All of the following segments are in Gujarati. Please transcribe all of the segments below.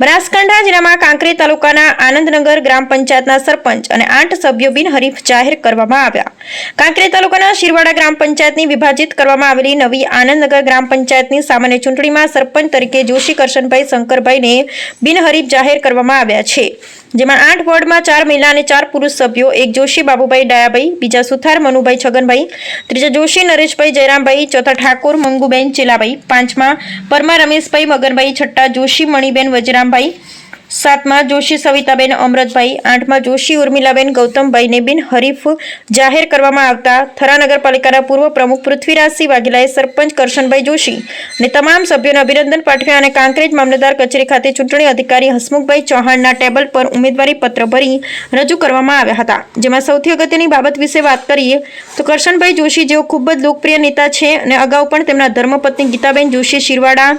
બનાસકાંઠા જિલ્લામાં કાંકરી તાલુકાના આનંદનગર ગ્રામ પંચાયતના સરપંચ અને આઠ સભ્યો બિનહરીફ જાહેર કરવામાં આવ્યા. કાંકરી તાલુકાના શિરવાડા ગ્રામ પંચાયતની વિભાજિત કરવામાં આવેલી નવી આનંદનગર ગ્રામ પંચાયતની સામાન્ય ચૂંટણીમાં સરપંચ તરીકે જોશી કરશનભાઈ શંકરભાઈને બિનહરીફ જાહેર કરવામાં આવ્યા છે. જેમાં આઠ વોર્ડમાં ચાર મહિલા અને ચાર પુરુષ સભ્યો, એક જોશી બાબુભાઈ ડાયાભાઈ, બીજા સુથાર મનુભાઈ છગનભાઈ, ત્રીજા જોશી નરેશભાઈ જયરામભાઈ, ચોથા ઠાકોર મંગુબેન ચેલાભાઈ, પાંચમા પરમા રમેશભાઈ મગનભાઈ, છઠ્ઠા જોશી મણિબેન વજરામભાઈ સાતમા જોશી સવિતાબેન અમરતભાઈ આઠમા જોશી ઉર્મિલાબેન ગૌતમભાઈને બિન હરીફ જાહેર કરવામાં આવતા થરા નગરપાલિકાના પૂર્વ પ્રમુખ પૃથ્વીરાજસિંહ વાઘેલાએ સરપંચ કરશનભાઈ જોશી અને તમામ સભ્યોને અભિનંદન પાઠવ્યા અને કાંકરેજ મામલતદાર કચેરી ખાતે ચૂંટણી અધિકારી હસમુખભાઈ ચૌહાણના ટેબલ પર ઉમેદવારી પત્ર ભરી રજૂ કરવામાં આવ્યા હતા. જેમાં સૌથી અગત્યની બાબત વિશે વાત કરીએ તો કરશનભાઈ જોશી જેઓ ખૂબ જ લોકપ્રિય નેતા છે અને અગાઉ પણ તેમના ધર્મપત્ની ગીતાબેન જોશી શિરવાડા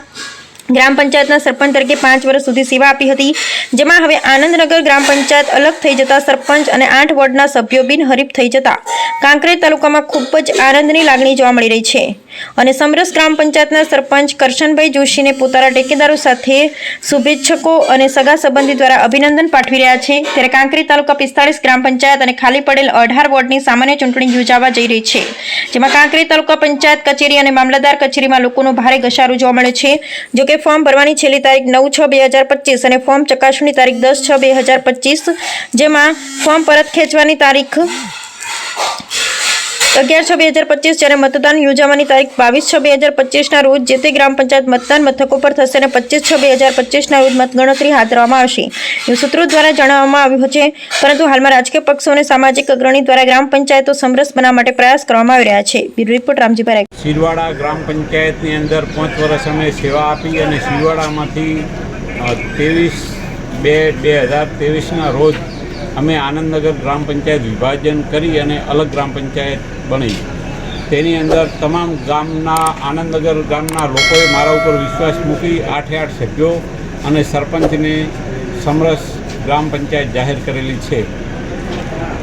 ગ્રામ પંચાયતના સરપંચ તરીકે પાંચ વર્ષ સુધી સેવા આપી હતી, જેમાં હવે આનંદનગર ગ્રામ પંચાયત અલગ થઈ જતા સરપંચ અને આઠ વોર્ડના સભ્યો બિનહરીફ થઈ જતા. કાંકરેજ તાલુકામાં ખૂબ જ આનંદની લાગણી જોવા મળી રહી છે. અને સમરસ ગ્રામ પંચાયતના સરપંચ કરશનભાઈ જોશીને પોતાના ટેકેદારો સાથે શુભેચ્છકો અને સગા સંબંધી દ્વારા અભિનંદન પાઠવી રહ્યા છે. ત્યારે કાંકરી તાલુકા પિસ્તાળીસ ગ્રામ પંચાયત અને ખાલી પડેલ અઢાર વોર્ડની સામાન્ય ચૂંટણી યોજાવા જઈ રહી છે. જેમાં કાંકરી તાલુકા પંચાયત કચેરી અને મામલતદાર કચેરીમાં લોકોનો ભારે ઘસારો જોવા મળે છે. જોકે ફોર્મ ભરવાની છેલ્લી તારીખ નવ છ બે હજાર પચીસ અને ફોર્મ ચકાસણી તારીખ દસ છ બે હજાર પચીસ, જેમાં ફોર્મ પરત ખેંચવાની તારીખ અગિયાર છ બે હજાર પચીસ જ્યારે મતદાન યોજાવાની તારીખ બાવીસ છ બે હજાર પચીસના રોજ જે તે ગ્રામ પંચાયત મતદાન મથકો પર થશે અને પચીસ છ બે હજાર પચીસના રોજ મતગણતરી હાથ ધરવામાં આવશે સૂત્રો દ્વારા જણાવવામાં આવ્યું છે, પરંતુ હાલમાં રાજકીય પક્ષો અને સામાજિક અગ્રણી દ્વારા ગ્રામ પંચાયતો સમરસ બનાવવા માટે પ્રયાસ કરવામાં આવી રહ્યા છે બ્યુરો રિપોર્ટ રામજીભાઈ. શિરવાડા ગ્રામ પંચાયતની અંદર પાંચ વર્ષ અમે સેવા આપી અને શિરવાડામાંથી ત્રેવીસ બે બે હજાર ત્રેવીસના રોજ અમે આનંદનગર ગ્રામ પંચાયત વિભાજન કરી અને અલગ ગ્રામ પંચાયત બની. તેની અંદર તમામ ગામના, આનંદનગર ગામના લોકોએ મારા ઉપર વિશ્વાસ મૂકી આઠે આઠ સભ્યો અને સરપંચને સમરસ ગ્રામ પંચાયત જાહેર કરેલી છે.